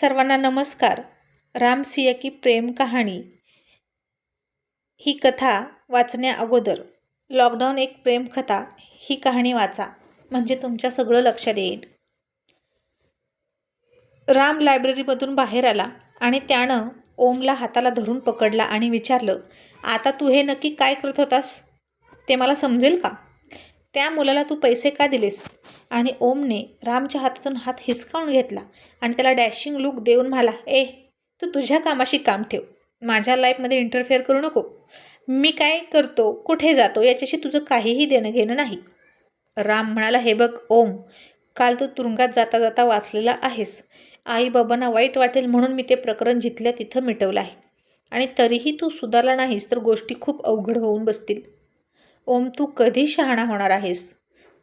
सर्वांना नमस्कार. राम सिया की प्रेम कहाणी. ही कथा वाचण्या अगोदर. लॉकडाऊन एक प्रेम कथा ही कहाणी वाचा म्हणजे तुमच्या सगळं लक्षात येईल. राम लायब्ररीमधून बाहेर आला आणि त्यानं ओमला हाताला धरून पकडला आणि विचारलं आता तू हे नक्की काय करत होतास? ते मला समजेल का? त्या मुलाला तू पैसे का दिलेस? आणि ओमने रामच्या हातातून हात हिसकावून घेतला आणि त्याला डॅशिंग लुक देऊन म्हणाला ए तू तुझ्या कामाशी काम ठेव. माझ्या लाईफमध्ये इंटरफेअर करू नको. मी काय करतो कुठे जातो याच्याशी तुझं काहीही देणं घेणं नाही. राम म्हणाला हे बघ ओम काल तू तुरुंगात जाता जाता वाचलेला आहेस. आईबाबांना वाईट वाटेल म्हणून मी ते प्रकरण जिथल्या तिथं मिटवलं आहे. आणि तरीही तू सुधारला नाहीस तर गोष्टी खूप अवघड होऊन बसतील. ओम तू कधी शहाणा होणार आहेस?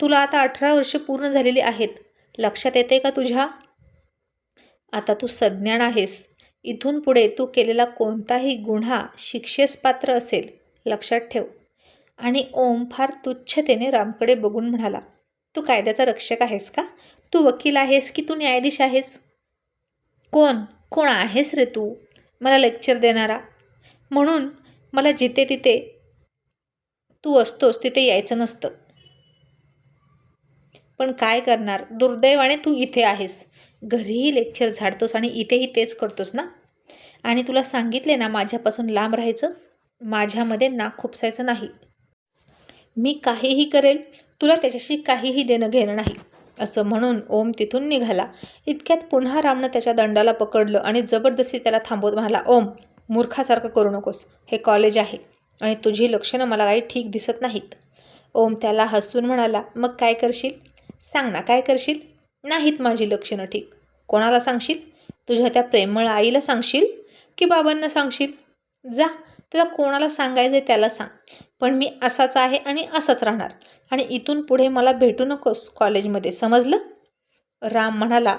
तुला आता अठरा वर्ष पूर्ण झालेली आहेत. लक्षात येते का तुझ्या? आता तू सज्ञान आहेस. इथून पुढे तू केलेला कोणताही गुन्हा शिक्षेस पात्र असेल लक्षात ठेव. आणि ओम फार तुच्छतेने रामकडे बघून म्हणाला तू कायद्याचा रक्षक आहेस का? तू वकील आहेस की तू न्यायाधीश आहेस? कोण? कोण आहेस रे तू? मला लेक्चर देणारा. म्हणून मला जिथे तिथे तू असतोस तिथे यायचं नसतं. पण काय करणार? दुर्दैवाने तू इथे आहेस. घरीही लेक्चर झाडतोस आणि इथेही तेच करतोस ना? आणि तुला सांगितले ना माझ्यापासून लांब राहायचं? माझ्यामध्ये नाक खुपसायचं नाही. मी काहीही करेल तुला त्याच्याशी काहीही देणं घेणं नाही. असं म्हणून ओम तिथून निघाला. इतक्यात पुन्हा रामनं त्याच्या दंडाला पकडलं आणि जबरदस्ती त्याला थांबवत म्हणाला ओम मूर्खासारखं करू नकोस. हे कॉलेज आहे आणि तुझी लक्षणं मला काही ठीक दिसत नाहीत. ओम त्याला हसून म्हणाला मग काय करशील? सांग ना काय करशील? नाहीत माझी लक्षणं ठीक. कोणाला सांगशील? तुझ्या त्या प्रेमळ आईला सांगशील की बाबांना सांगशील? जा तुला कोणाला सांगायचं आहे त्याला सांग. पण मी असाच आहे आणि असंच राहणार. आणि इथून पुढे मला भेटू नकोस कॉलेजमध्ये समजलं? राम म्हणाला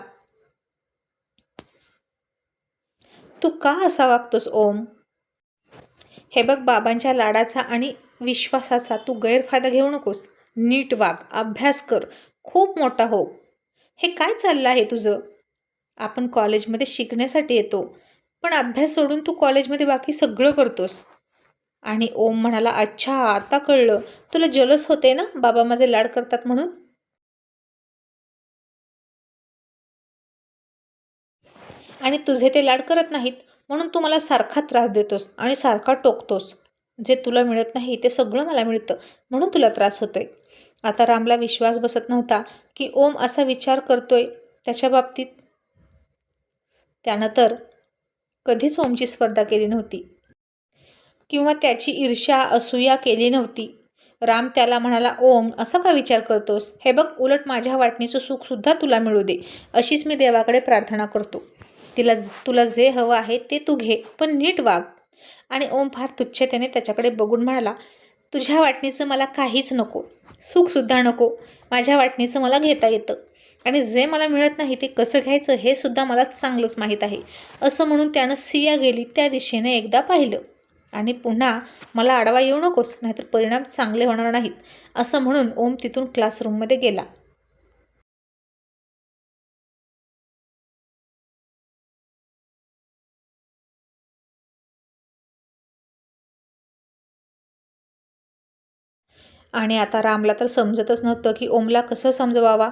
तू का असा वागतोस ओम? हे बघ बाबांच्या लाडाचा आणि विश्वासाचा तू गैरफायदा घेऊ नकोस. नीट वाग अभ्यास कर. खूप मोठा हो. हे काय चाललं आहे तुझं? आपण कॉलेजमध्ये शिकण्यासाठी येतो पण अभ्यास सोडून तू कॉलेजमध्ये बाकी सगळं करतोस. आणि ओम म्हणाला अच्छा आता कळलं. तुला जलस होते ना? बाबा माझे लाड करतात म्हणून. आणि तुझे ते लाड करत नाहीत म्हणून तू मला सारखा त्रास देतोस आणि सारखा टोकतोस. जे तुला मिळत नाही ते सगळं मला मिळतं म्हणून तुला त्रास होतोय. आता रामला विश्वास बसत नव्हता की ओम असा विचार करतोय त्याच्या बाबतीत. त्यानं तर कधीच ओमची स्पर्धा केली नव्हती. किंवा त्याची ईर्ष्या असूया केली नव्हती. राम त्याला म्हणाला ओम असा का विचार करतोस? हे बघ उलट माझ्या वाटणीचं सुखसुद्धा तुला मिळू दे. अशीच मी देवाकडे प्रार्थना करतो. तिला तुला जे हवं आहे ते तू घे पण नीट वाग. आणि ओम फार तुच्छतेने त्याच्याकडे बघून म्हणाला तुझ्या वाटणीचं मला काहीच नको. सुखसुद्धा नको. माझ्या वाटणीचं मला घेता येतं. आणि जे मला मिळत नाही ते कसं घ्यायचं हे सुद्धा मला चांगलंच माहीत आहे. असं म्हणून त्यानं सिया गेली त्या दिशेने एकदा पाहिलं. आणि पुन्हा मला आडवा येऊ नकोस नाहीतर परिणाम चांगले होणार नाहीत असं म्हणून ओम तिथून क्लासरूममध्ये गेला. आणि आता रामला तर समजतच नव्हतं की ओमला कसं समजवावा.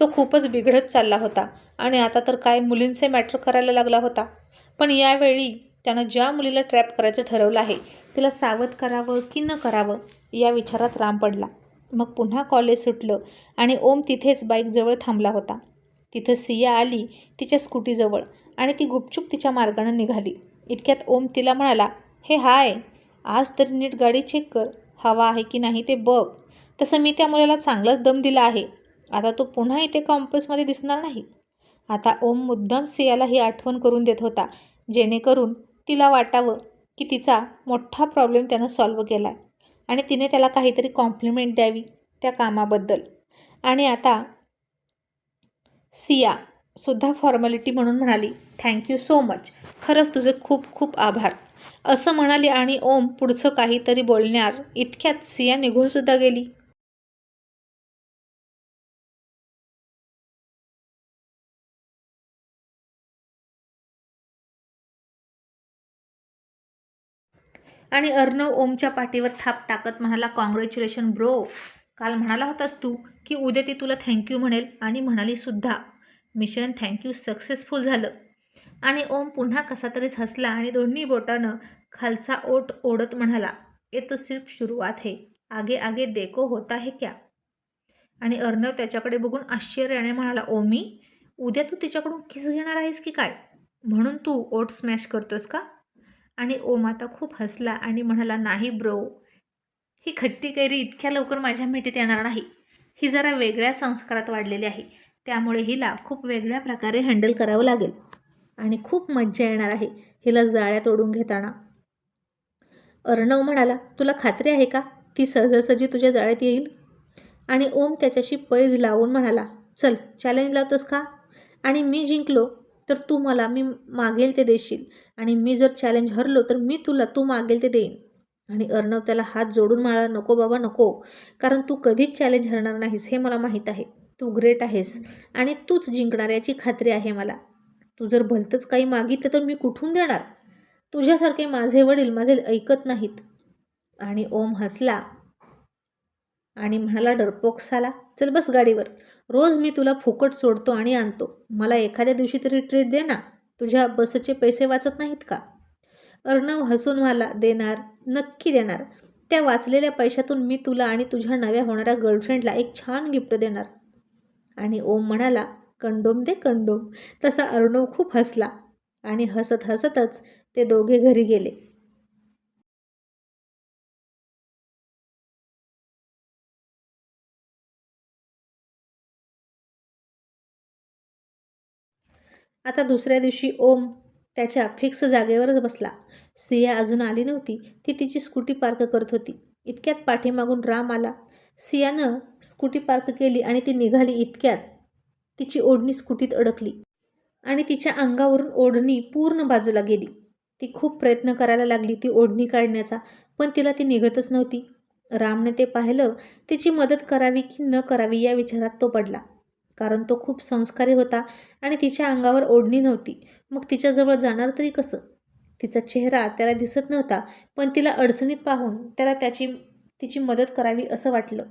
तो खूपच बिघडत चालला होता आणि आता तर काय मुलींचे मॅटर करायला लागला होता. पण यावेळी त्यानं ज्या मुलीला ट्रॅप करायचं ठरवलं आहे तिला सावध करावं की न करावं या विचारात राम पडला. मग पुन्हा कॉलेज सुटलं आणि ओम तिथेच बाईकजवळ थांबला होता. तिथं सिया आली तिच्या स्कूटीजवळ आणि ती गुपचूप तिच्या मार्गानं निघाली. इतक्यात ओम तिला म्हणाला हे हाय आज तरी नीट गाडी चेक कर. हवा आहे की नाही ते बघ. तसं मी त्या मुलाला चांगलाच दम दिला आहे. आता तो पुन्हा इथे कॉम्प्रेसमध्ये दिसणार नाही. आता ओम मुद्दाम सियाला ही आठवण करून देत होता. जेणेकरून तिला वाटावं की तिचा मोठा प्रॉब्लेम त्यानं सॉल्व केला आहे आणि तिने त्याला काहीतरी कॉम्प्लिमेंट द्यावी त्या कामाबद्दल. आणि आता सिया सुद्धा फॉर्मॅलिटी म्हणून म्हणाली थँक्यू सो मच खरंच तुझे खूप खूप आभार. असं म्हणाली आणि ओम पुढचं काहीतरी बोलणार इतक्यात सिया निघूनसुद्धा गेली. आणि अर्णव ओमच्या पाठीवर थाप टाकत म्हणाला कॉंग्रॅच्युलेशन ब्रो काल म्हणाला होतास तू की उद्या ती तुला थँक्यू म्हणेल आणि म्हणाली सुद्धा. मिशन थँक्यू सक्सेसफुल झालं. आणि ओम पुन्हा कसा तरीच हसला आणि दोन्ही बोटानं खालचा ओठ ओढत म्हणाला ये तो सिर्फ सुरुवात है आगे आगे देखो होता है क्या? आणि अर्णव त्याच्याकडे बघून आश्चर्याने म्हणाला ओमी उद्या तू तिच्याकडून किस घेणार आहेस की काय? म्हणून तू ओट स्मॅश करतोस का? आणि ओम आता खूप हसला आणि म्हणाला नाही ब्रो ही खट्टी कैरी इतक्या लवकर माझ्या मिठीत येणार नाही. ही जरा वेगळ्या संस्कारात वाढलेली आहे. त्यामुळे हिला खूप वेगळ्या प्रकारे हँडल करावं लागेल. आणि खूप मज्जा येणार आहे हिला जाळ्यात ओढून घेताना. अर्णव म्हणाला तुला खात्री आहे का? ती सहजासहजी तुझ्या जाळ्यात येईल? आणि ओम त्याच्याशी पैज लावून म्हणाला चल चॅलेंज लावतोस का? आणि मी जिंकलो तर तू मला मी मागेल ते देशील. आणि मी जर चॅलेंज हरलो तर मी तुला तू मागेल ते देईन. आणि अर्णव त्याला हात जोडून म्हणाला नको बाबा नको. कारण तू कधीच चॅलेंज हरणार नाहीस हे मला माहीत आहे. तू ग्रेट आहेस आणि तूच जिंकणार याची खात्री आहे मला. तू जर भलतंच काही मागितलं तर मी कुठून देणार? तुझ्यासारखे माझे वडील माझे ऐकत नाहीत. आणि ओम हसला आणि म्हणाला डरपोक्साला चल बस गाडीवर. रोज मी तुला फुकट सोडतो आणि आणतो. मला एखाद्या दिवशी तरी ट्रीट दे ना. तुझ्या बसचे पैसे वाचत नाहीत का? अर्णव हसून मला देणार नक्की देणार. त्या वाचलेल्या पैशातून मी तुला आणि तुझ्या नव्या होणाऱ्या गर्लफ्रेंडला एक छान गिफ्ट देणार. आणि ओम म्हणाला कंडोम दे कंडोम. तसा अर्णव खूप हसला आणि हसत हसतच ते दोघे घरी गेले. आता दुसऱ्या दिवशी ओम त्याच्या फिक्स जागेवरच बसला. सिया अजून आली नव्हती. ती तिची स्कूटी पार्क करत होती. इतक्यात पाठीमागून राम आला. सियानं स्कूटी पार्क केली आणि ती निघाली इतक्यात. तिची ओढणी स्कूटीत अडकली आणि तिच्या अंगावरून ओढणी पूर्ण बाजूला गेली. ती खूप प्रयत्न करायला लागली ती ओढणी काढण्याचा पण तिला ती निघतच नव्हती. रामने ते पाहिलं तिची मदत करावी की न करावी या विचारात तो पडला. कारण तो खूप संस्कारी होता आणि तिच्या अंगावर ओढणी नव्हती. मग तिच्याजवळ जाणार तरी कसं? तिचा चेहरा त्याला दिसत नव्हता पण तिला अडचणीत पाहून त्याला त्याची तिची मदत करावी असं वाटलं.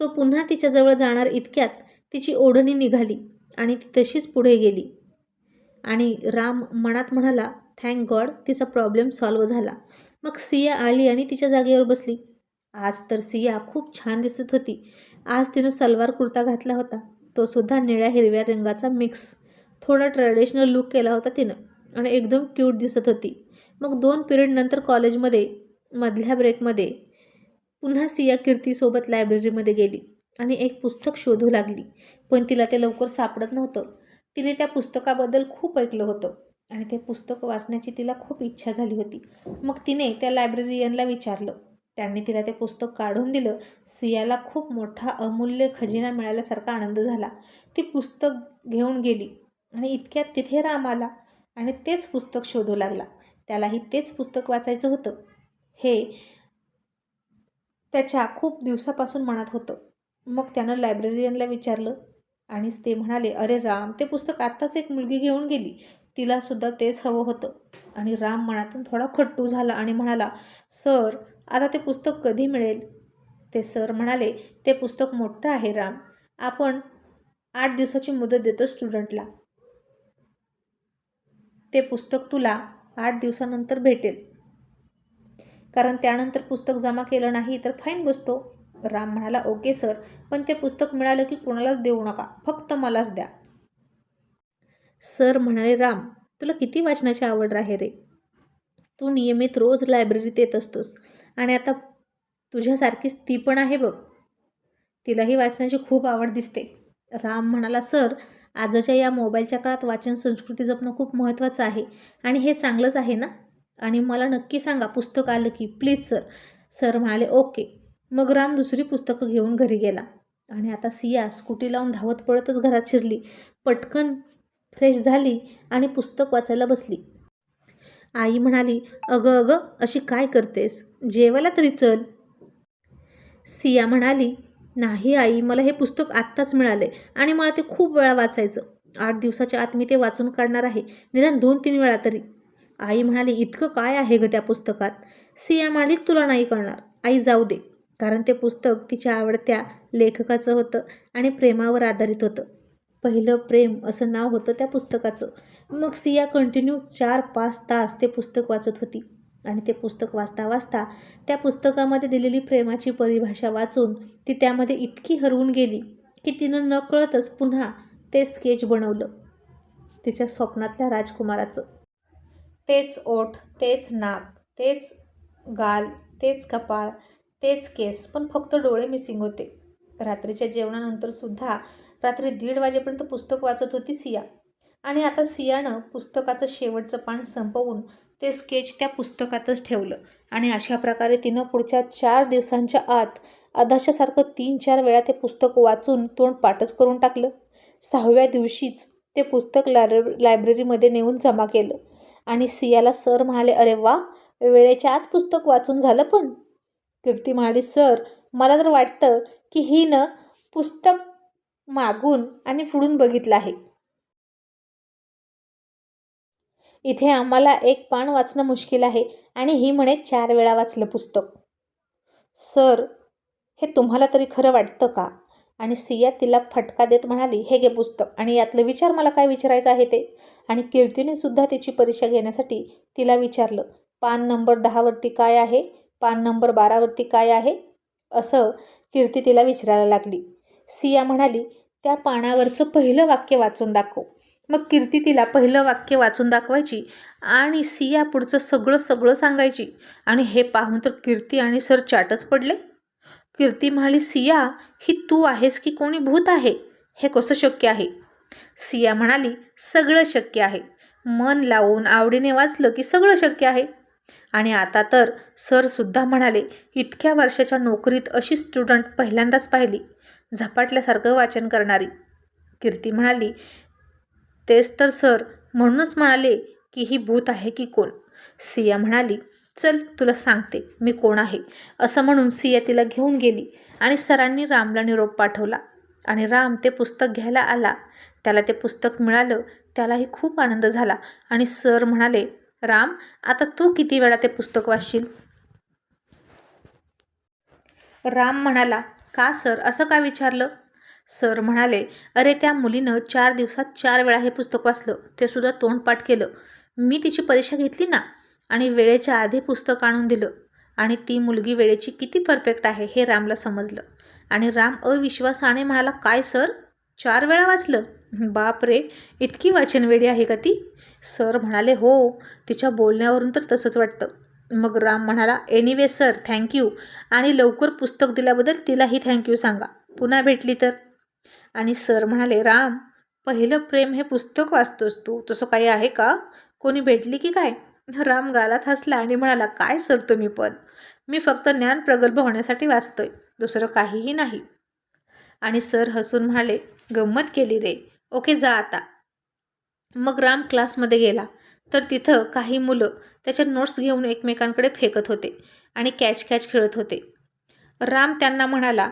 तो पुन्हा तिच्याजवळ जाणार इतक्यात तिची ओढणी निघाली आणि ती तशीच पुढे गेली. आणि राम मनात म्हणाला थँक गॉड तिचा प्रॉब्लेम सॉल्व्ह झाला. मग सिया आली आणि तिच्या जागेवर बसली. आज तर सिया खूप छान दिसत होती. आज तिनं सलवार कुर्ता घातला होता. तो सुद्धा निळ्या हिरव्या रंगाचा मिक्स थोडा ट्रॅडिशनल लुक केला होता तिनं आणि एकदम क्यूट दिसत होती. मग दोन पिरियड नंतर कॉलेजमध्ये मधल्या ब्रेकमध्ये पुन्हा सिया कीर्तीसोबत लायब्ररीमध्ये गेली. आणि एक पुस्तक शोधू लागली. पण तिला ते लवकर सापडत नव्हतं. तिने त्या पुस्तकाबद्दल खूप ऐकलं होतं आणि ते पुस्तक वाचण्याची तिला खूप इच्छा झाली होती. मग तिने त्या लायब्ररियनला विचारलं. त्यांनी तिला ते पुस्तक काढून दिलं. सियाला खूप मोठा अमूल्य खजिना मिळाल्यासारखा आनंद झाला. ती पुस्तक घेऊन गेली आणि इतक्यात तिथे राम आला आणि तेच पुस्तक शोधू लागला. त्यालाही तेच पुस्तक वाचायचं होतं. हे त्याच्या खूप दिवसापासून मनात होतं. मग त्यानं लायब्ररियनला विचारलं आणि ते म्हणाले अरे राम ते पुस्तक आत्ताच एक मुलगी घेऊन गेली. तिलासुद्धा तेच हवं होतं. आणि राम मनातून थोडा खट्टू झाला आणि म्हणाला सर आता ते पुस्तक कधी मिळेल? ते सर म्हणाले ते पुस्तक मोठं आहे राम. आपण आठ दिवसाची मुदत देतो स्टुडंटला ते पुस्तक तुला आठ दिवसानंतर भेटेल. कारण त्यानंतर पुस्तक जमा केलं नाही तर फाईन बसतो. राम म्हणाला ओके सर पण ते पुस्तक मिळालं की कोणालाच देऊ नका फक्त मलाच द्या. सर म्हणाले राम तुला किती वाचनाची आवड आहे रे? तू नियमित रोज लायब्ररीत येत असतोस आणि आता तुझ्यासारखीच ती पण आहे बघ. तिलाही वाचनाची खूप आवड दिसते. राम म्हणाला सर आजच्या या मोबाईलच्या काळात वाचन संस्कृती जपणं खूप महत्त्वाचं आहे आणि हे चांगलंच आहे ना? आणि मला नक्की सांगा पुस्तक आलं की प्लीज सर. सर म्हणाले ओके. मग राम दुसरी पुस्तकं घेऊन घरी गेला. आणि आता सिया स्कूटी लावून धावत पळतच घरात शिरली. पटकन फ्रेश झाली आणि पुस्तक वाचायला बसली. आई म्हणाली अगं अगं अशी काय करतेस? जेवायला तरी चल. सिया म्हणाली नाही आई मला हे पुस्तक आत्ताच मिळाले आणि मला ते खूप वेळा वाचायचं. आठ दिवसाच्या आत मी ते वाचून काढणार आहे. निदान दोन तीन वेळा तरी. आई म्हणाली इतकं काय आहे ग त्या पुस्तकात? सिया म्हणाली तुला नाही कळणार. आई जाऊ दे. कारण ते पुस्तक तिच्या आवडत्या लेखकाचं होतं आणि प्रेमावर आधारित होतं. पहिलं प्रेम असं नाव होतं त्या पुस्तकाचं. मग सिया कंटिन्यू चार पाच तास ते पुस्तक वाचत होती. आणि ते पुस्तक वाचता वाचता त्या पुस्तकामध्ये दिलेली प्रेमाची परिभाषा वाचून ती त्यामध्ये इतकी हरवून गेली की तिनं नकळतच पुन्हा ते स्केच बनवलं. तिच्या स्वप्नातल्या राजकुमाराचं. तेच ओठ तेच नाक तेच गाल तेच कपाळ तेच केस पण फक्त डोळे मिसिंग होते. रात्रीच्या जेवणानंतर सुद्धा रात्री दीड वाजेपर्यंत पुस्तक वाचत होती सिया. आणि आता सियानं पुस्तकाचं शेवटचं पान संपवून ते स्केच त्या पुस्तकातच ठेवलं. आणि अशा प्रकारे तिनं पुढच्या चार दिवसांच्या आत अदाशासारखं तीन चार वेळा ते पुस्तक वाचून तोंड पाठच करून टाकलं. सहाव्या दिवशीच ते पुस्तक लायब्र लायब्ररीमध्ये नेऊन जमा केलं. आणि सियाला सर म्हणाले अरे वा वेळेच्या आत पुस्तक वाचून झालं पण. कीर्ती म्हणाली सर मला तर वाटतं की हिनं पुस्तक मागून आणि फुडून बघितलं आहे. इथे आम्हाला एक पान वाचणं मुश्किल आहे. आणि ही म्हणे चार वेळा वाचलं पुस्तक. सर हे तुम्हाला तरी खरं वाटतं का? आणि सिया तिला फटका देत म्हणाली हे घे पुस्तक. आणि यातलं विचार मला काय विचारायचं आहे ते? आणि कीर्तीने सुद्धा तिची परीक्षा घेण्यासाठी तिला विचारलं पान नंबर दहावरती काय आहे? पान नंबर बारावरती काय आहे? असं कीर्ती तिला विचारायला लागली. सिया म्हणाली त्या पानावरचं पहिलं वाक्य वाचून दाखव. मग कीर्ती तिला पहिलं वाक्य वाचून दाखवायची आणि सिया पुढचं सगळं सगळं सांगायची. आणि हे पाहून तर कीर्ती आणि सर चाटच पडले. कीर्ती म्हणाली सिया ही तू आहेस की कोणी भूत आहे? हे कसं शक्य आहे? सिया म्हणाली सगळं शक्य आहे. मन लावून आवडीने वाचलं की सगळं शक्य आहे. आणि आता तर सरसुद्धा म्हणाले इतक्या वर्षाच्या नोकरीत अशी स्टुडंट पहिल्यांदाच पाहिली. झपाटल्यासारखं वाचन करणारी. कीर्ती म्हणाली तेच तर सर. म्हणूनच म्हणाले की ही भूत आहे की कोण? सिया म्हणाली चल तुला सांगते. मी कोण आहे? असं म्हणून सिया तिला घेऊन गेली आणि सरांनी रामला निरोप पाठवला. आणि राम ते पुस्तक घ्यायला आला. त्याला ते पुस्तक मिळालं. त्यालाही खूप आनंद झाला. आणि सर म्हणाले राम आता तू किती वेळा ते पुस्तक वाचशील? राम म्हणाला का सर? असं का विचारलं? सर म्हणाले अरे त्या मुलीनं चार दिवसात चार वेळा हे पुस्तक वाचलं. ते सुद्धा तोंडपाठ केलं. मी तिची परीक्षा घेतली ना आणि वेळेच्या आधी पुस्तक आणून दिलं. आणि ती मुलगी वेळेची किती परफेक्ट आहे हे रामला समजलं. आणि राम अविश्वासाने म्हणाला काय सर? चार वेळा वाचलं? बाप रे इतकी वाचनवेडी आहे का ती? सर म्हणाले हो. तिच्या बोलण्यावरून तर तसंच वाटतं. मग राम म्हणाला एनिवे सर थँक्यू आणि लवकर पुस्तक दिल्याबद्दल तिलाही थँक्यू सांगा. पुन्हा भेटली तर? आणि सर म्हणाले राम पहिलं प्रेम हे पुस्तक वाचतोस तू? तसं काही आहे का? कोणी भेटली की काय? राम गालात हसला आणि म्हणाला काय सर तुम्ही पण? मी फक्त ज्ञान प्रगल्भ होण्यासाठी वाचतोय. दुसरं काहीही नाही. आणि सर हसून म्हणाले गंमत केली रे. ओके जा आता. मग राम क्लासमध्ये गेला. तर तिथं काही मुलं त्याच्या नोट्स घेऊन एकमेकांकडे फेकत होते आणि कॅच कॅच खेळत होते. राम त्यांना म्हणाला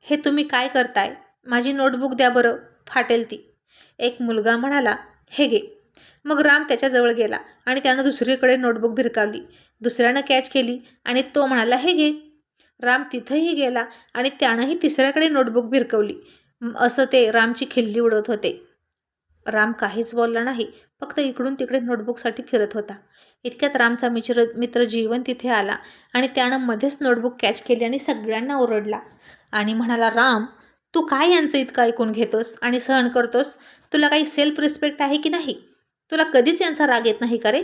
हे तुम्ही काय करताय? माझी नोटबुक द्या बरं फाटेल ती. एक मुलगा म्हणाला हे घे. मग राम त्याच्याजवळ गेला आणि त्यानं दुसरीकडे नोटबुक भिरकावली. दुसऱ्यानं कॅच केली आणि तो म्हणाला हे घे. राम तिथंही गेला आणि त्यानंही तिसऱ्याकडे नोटबुक भिरकवली. असं ते रामची खिल्ली उडवत होते. राम काहीच बोलला नाही फक्त इकडून तिकडे नोटबुकसाठी फिरत होता. इतक्यात रामचा मित्र मित्र जीवन तिथे आला आणि त्यानं मध्येच नोटबुक कॅच केली आणि सगळ्यांना ओरडला. आणि म्हणाला राम तू काय यांचं इतकं ऐकून घेतोस आणि सहन करतोस? तुला काही सेल्फ रिस्पेक्ट आहे की नाही? तुला कधीच यांचा राग येत नाही का रे?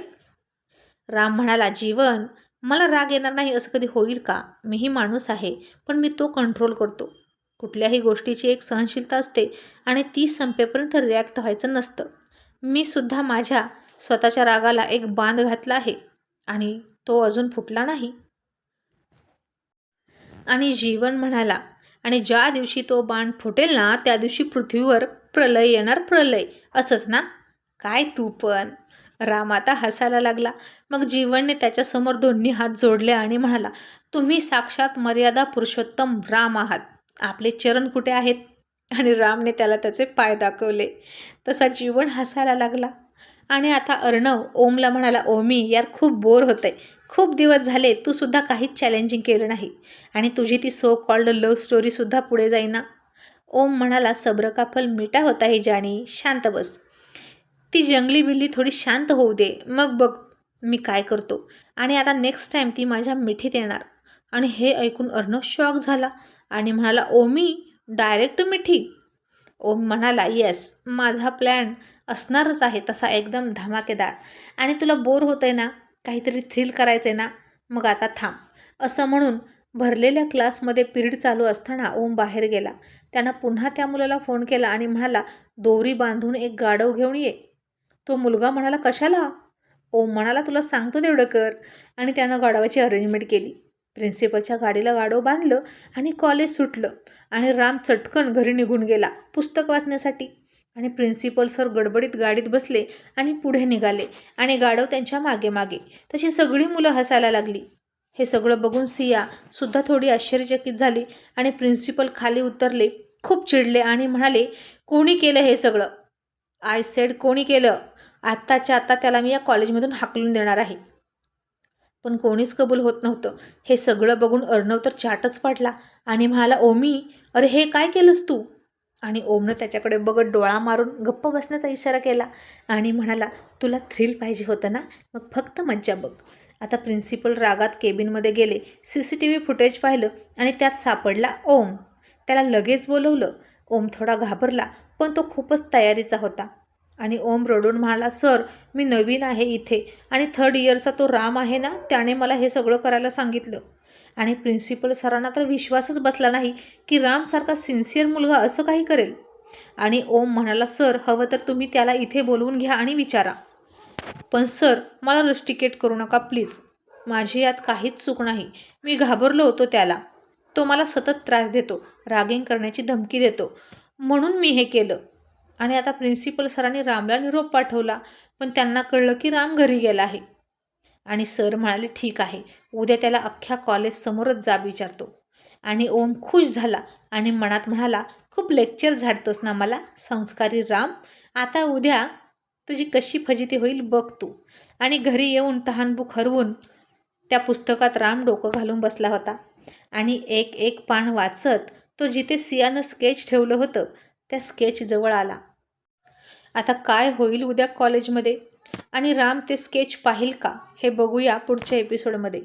राम म्हणाला जीवन मला राग येणार नाही असं कधी होईल का? मीही माणूस आहे पण मी तो कंट्रोल करतो. कुठल्याही गोष्टीची एक सहनशीलता असते आणि ती संपेपर्यंत रिॲक्ट व्हायचं नसतं. मी सुद्धा माझ्या स्वतःच्या रागाला एक बांध घातला आहे आणि तो अजून फुटला नाही. आणि जीवन म्हणाला आणि ज्या दिवशी तो बाण फुटेल ना त्या दिवशी पृथ्वीवर प्रलय येणार प्रलय. असंच ना? काय तू पण. राम आता हसायला लागला. मग जीवनने त्याच्यासमोर दोन्ही हात जोडले आणि म्हणाला तुम्ही साक्षात मर्यादा पुरुषोत्तम राम आहात. आपले चरण कुठे आहेत? आणि रामने त्याला त्याचे पाय दाखवले. तसा जीवन हसायला लागला. आणि आता अर्णव ओमला म्हणाला ओमी यार खूप बोर होतं आहे खूप दिवस झाले तू सुद्धा काहीच चॅलेंजिंग केलं नाही. आणि तुझी ती सो कॉल्ड लव्ह स्टोरीसुद्धा पुढे जाईना. ओम म्हणाला सब्र का फल मिठा होता हे जाणी शांत बस. ती जंगली बिल्ली थोडी शांत होऊ दे. मग बघ मी काय करतो. आणि आता नेक्स्ट टाईम ती माझ्या मिठीत येणार. आणि हे ऐकून अर्णव शॉक झाला. आणि म्हणाला ओमी डायरेक्ट मिठी ओम म्हणाला येस माझा प्लॅन असणारच आहे तसा एकदम धमाकेदार. आणि तुला बोर होतं आहे ना काहीतरी थ्रिल करायचं आहे ना मग आता थांब. असं म्हणून भरलेल्या क्लासमध्ये पिरियड चालू असताना ओम बाहेर गेला. त्यानं पुन्हा त्या मुलाला फोन केला आणि म्हणाला दोरी बांधून एक गाढव घेऊन ये. तो मुलगा म्हणाला कशाला? ओम म्हणाला तुला सांगतो तेवढं कर. आणि त्यानं गाढवाची अरेंजमेंट केली. प्रिन्सिपलच्या गाडीला गाडो बांधलं आणि कॉलेज सुटलं आणि राम चटकन घरी निघून गेला पुस्तक वाचण्यासाठी. आणि प्रिन्सिपल सर गडबडीत गाडीत बसले आणि पुढे निघाले आणि गाढव त्यांच्या मागे मागे. तशी सगळी मुलं हसायला लागली. हे सगळं बघून सिया सुद्धा थोडी आश्चर्यचकित झाली आणि प्रिन्सिपल खाली उतरले खूप चिडले आणि म्हणाले कोणी केलं हे सगळं? आय सेड कोणी केलं? आत्ताच्या आत्ता त्याला मी या कॉलेजमधून हाकलून देणार आहे. पण कोणीच कबूल होत नव्हतं. हे सगळं बघून अर्णव तर चाटच पडला आणि म्हणाला ओमी अरे हे काय केलंस तू? आणि ओमनं त्याच्याकडे बघत डोळा मारून गप्प बसण्याचा इशारा केला आणि म्हणाला तुला थ्रिल पाहिजे होतं ना? मग फक्त मज्जा बघ. आता प्रिन्सिपल रागात केबिनमध्ये गेले C C T V footage पाहिलं आणि त्यात सापडला ओम. त्याला लगेच बोलवलं. ओम थोडा घाबरला पण तो खूपच तयारीचा होता. आणि ओम रडून म्हणाला सर मी नवीन आहे इथे आणि थर्ड इयरचा तो राम आहे ना त्याने मला हे सगळं करायला सांगितलं. आणि प्रिन्सिपल सरांना तर विश्वासच बसला नाही की रामसारखा सिन्सिअर मुलगा असं काही करेल. आणि ओम म्हणाला सर हवं तर तुम्ही त्याला इथे बोलवून घ्या आणि विचारा. पण सर मला रस्टिकेट करू नका प्लीज माझी यात काहीच चूक नाही. मी घाबरलो होतो त्याला. तो मला सतत त्रास देतो रागिंग करण्याची धमकी देतो. म्हणून मी हे केलं. आणि आता प्रिन्सिपल सरांनी रामला निरोप पाठवला पण त्यांना कळलं की राम घरी गेला आहे. आणि सर म्हणाले ठीक आहे उद्या त्याला अख्ख्या कॉलेजसमोरच जा विचारतो. आणि ओम खुश झाला आणि मनात म्हणाला खूप लेक्चर झाडतोस ना मला संस्कारी राम. आता उद्या तुझी कशी फजिती होईल बघ तू. आणि घरी येऊन तहानबुक हरवून त्या पुस्तकात राम डोकं घालून बसला होता. आणि एक एक पान वाचत तो जिथे सियानं स्केच ठेवलं होतं त्या स्केचजवळ आला. आता काय होईल उद्या कॉलेजमध्ये? आणि राम ते स्केच पाहिल का? हे बघूया पुढच्या एपिसोडमध्ये.